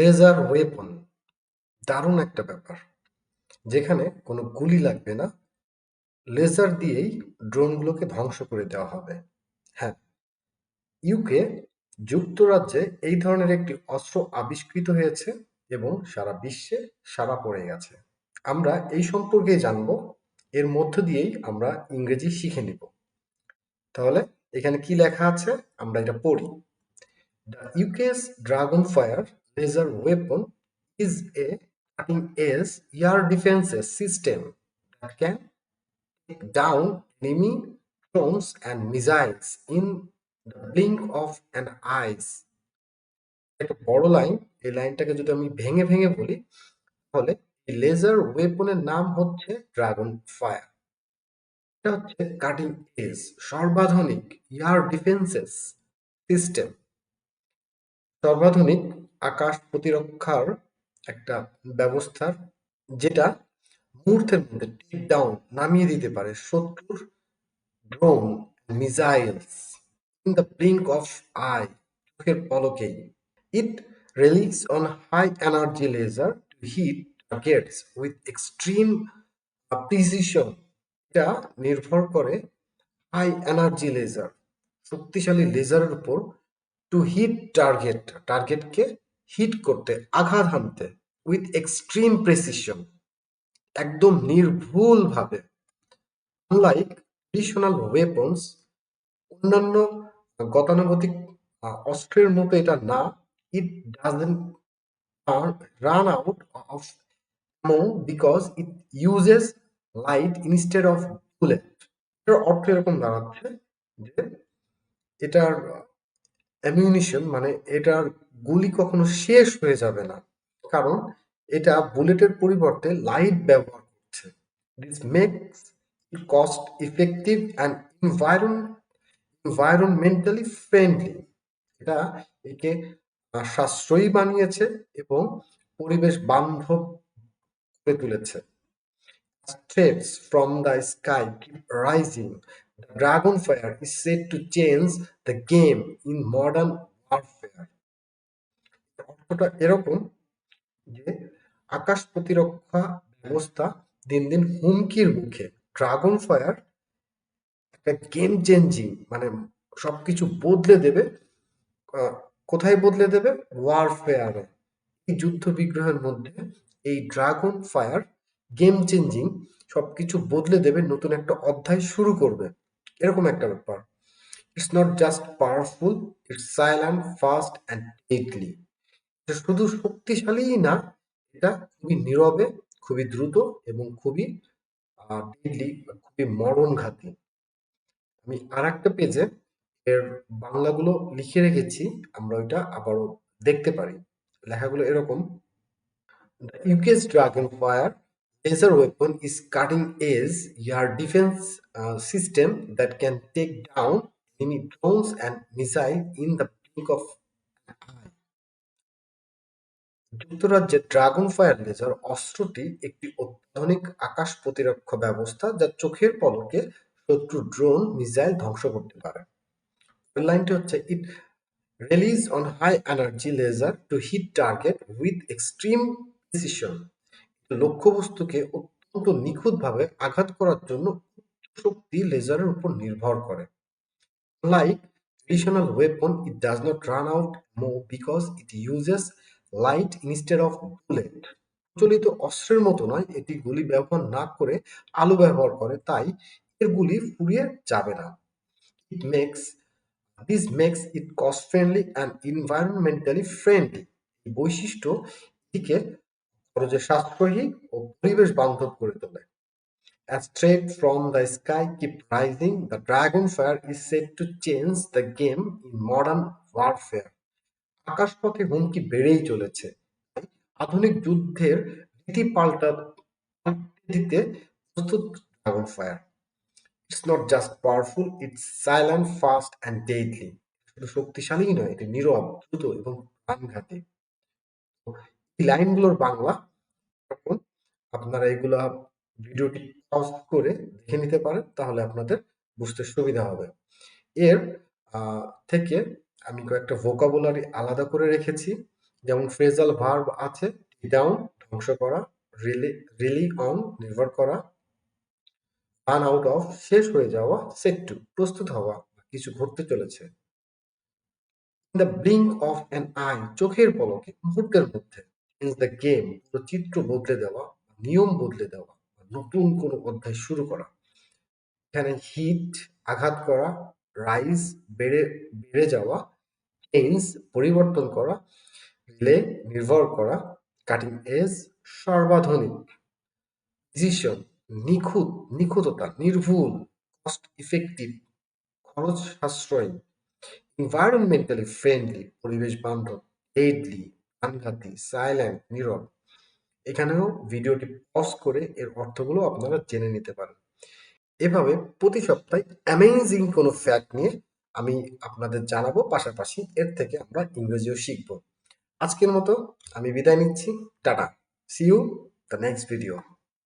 Laser weapon দারুণ একটা ব্যাপার। যেখানে কোনো গুলি লাগবে না। লেজার দিয়েই ড্রোনগুলোকে ধ্বংস করে দেওয়া হবে। হ্যাঁ ইউকে যুক্তরাজ্যে এই ধরনের একটি অস্ত্র আবিষ্কৃত হয়েছে এবং সারা বিশ্বে সারা পড়ে গেছে। আমরা এই সম্পর্কে জানব, এর মধ্য দিয়েই আমরা ইংরেজি শিখে নিব। তাহলে এখানে কি লেখা আছে? আমরা এটা পড়ি। The UK's dragon fire weapon is a cutting edge air defences system that can take down enemy drones and missiles in the blink of an eyes. একটা বড় লাইন এই লাইনটাকে যদি আমি ভেঙে ভেঙে বলি, তাহলে লেজার ওয়েপনের নাম হচ্ছে ড্রাগন ফায়ার এটা হচ্ছে কাটিং এজ সর্বাধুনিক এয়ার ডিফেন্সেস সিস্টেম সর্বাধুনিক আকাশ প্রতিরক্ষার একটা ব্যবস্থার যেটা মুহূর্তের মধ্যে টেক ডাউন নামিয়ে দিতে পারে শত্রুর drone missiles in the blink of eye চোখের পলকেই। It release on high energy laser to hit targets with extreme precision এটা নির্ভর করে হাই এনার্জি লেজার শক্তিশালী লেজারের উপর টু হিট টার্গেট টার্গেটকে হিট করতে, আঘাত হানতে উইথ এক্সট্রিম প্রেসিশন একদম নির্ভুলভাবে আনলাইক ট্রেডিশনাল ওয়েপন্স অন্যান্য গতানুগতিক অস্ত্রের মতো এটা না it doesn't run out of because it uses light instead of bullet এটার অর্থ এরকম দাঁড়াচ্ছে যে, এটার অ্যামিউনিশন মানে এটার গুলি কখনো শেষ হয়ে যাবে না। কারণ এটা বুলেটের পরিবর্তে লাইট ব্যবহার করছে। This makes it cost effective and environ environmentally friendly এটা একে সাশ্রয়ী বানিয়েছে এবং পরিবেশ বান্ধব করে তুলেছে। Threats from the sky keep rising. Dragonfire is said to change the game in modern warfare. অর্থটা এরকম যে, আকাশ প্রতিরক্ষা ব্যবস্থা দিন দিন হুমকির মুখে। ড্রাগন ফায়ার একটা গেম চেঞ্জিং মানে সবকিছু বদলে দেবে। কোথায় বদলে দেবে? ওয়ারফেয়ারে এই যুদ্ধ বিগ্রহের মধ্যে এই ড্রাগন ফায়ার গেম চেঞ্জিং সবকিছু বদলে দেবে, নতুন একটা অধ্যায় শুরু করবে। এরকম একটা ব্যাপার। It's not just powerful it's silent fast and deadly এটা শুধু শক্তিশালীই না, এটা খুবই নীরবে, খুবই দ্রুত এবং খুবই ডেডলি খুবই মরণঘাতী। আমি আর একটা পেজে এর বাংলাগুলো লিখে রেখেছি, আমরা ওইটা আবারও দেখতে পারি। লেখাগুলো এরকম। The UK's Dragonfire laser weapon is cutting edge. Air defense uh, system that can take down enemy drones and missiles in the blink of an eye. যুক্তরাজ্যের ড্রাগন ফায়ার লেজার অস্ত্রটি একটি অত্যাধুনিক আকাশ প্রতিরক্ষা ব্যবস্থা যা চোখের পলকে শত্রু ড্রোন মিসাইল ধ্বংস করতে পারে। লাইনটি হচ্ছে it release on high energy laser to hit target with extreme precision লক্ষ্যবস্তুকে অত্যন্ত নিখুঁতভাবে আঘাত করার জন্য শক্তি লেজারের উপর নির্ভর করে। Like traditional weapon it does not run out Md because it uses light instead of bullet প্রচলিত অস্ত্রের মতো নয়, এটি গুলি ব্যবহার না করে আলো ব্যবহার করে, তাই এর গুলি ফুরিয়ে যাবে না। It makes this makes it cost friendly and environmentally friendly বৈশিষ্ট্য এটিকে খরচে সাশ্রয়ী ও পরিবেশ বান্ধব করে তোলে. আকাশপথে হুমকি বেড়েই চলেছে। আধুনিক যুদ্ধের রীতি পাল্টা দিতে প্রস্তুত dragon fire it's not just powerful it's silent fast and deadly শুধু শক্তিশালী নয়, এটি নীরব, দ্রুত এবং প্রাণঘাতী। লাইনগুলোর বাংলা এখন আপনারা এগুলা ভিডিওটি পজ করে দেখে নিতে পারেন, তাহলে আপনাদের বুঝতে সুবিধা হবে। এর থেকে আমি কয়েকটা ভোকাবুলারি আলাদা করে রেখেছি। যেমন ফ্রেজাল ভার্ব আছে ডাউন ধ্বংস করা রিলি রিলি অন নির্ভর করা রান আউট অফ শেষ হয়ে যাওয়া সেট টু প্রস্তুত হওয়া, কিছু ঘটতে চলেছে। The blink of an eye চোখের পলকে, মুহূর্তের মধ্যে। ইন দ্য গেম চিত্র বদলে দেওয়া, নিয়ম বদলে দেওয়া নতুন কোনো অধ্যায় শুরু করা। এখানে হিট আঘাত করা রাইজ বেড়ে বেড়ে যাওয়া চেঞ্জ পরিবর্তন করা রিলে নির্ভর করা কাটিং এজ সর্বাধুনিক। ডিসিশন নিখুঁত, নিখুঁততা, নির্ভুল কস্ট ইফেক্টিভ খরচ সাশ্রয়ী এনভায়রনমেন্টালি ফ্রেন্ডলি পরিবেশ বান্ধব ডেডলি প্রাণঘাতী সাইলেন্ট নীরব। এখানেও ভিডিওটি পজ করে এর অর্থগুলো আপনারা জেনে নিতে পারেন। এভাবে প্রতি সপ্তাহে অ্যামেজিং কোনো ফ্যাক্ট নিয়ে আমি আপনাদের জানাব, পাশাপাশি এর থেকে আমরা ইংরেজিও শিখব। আজকের মতো আমি বিদায় নিচ্ছি। Tata. See you the next video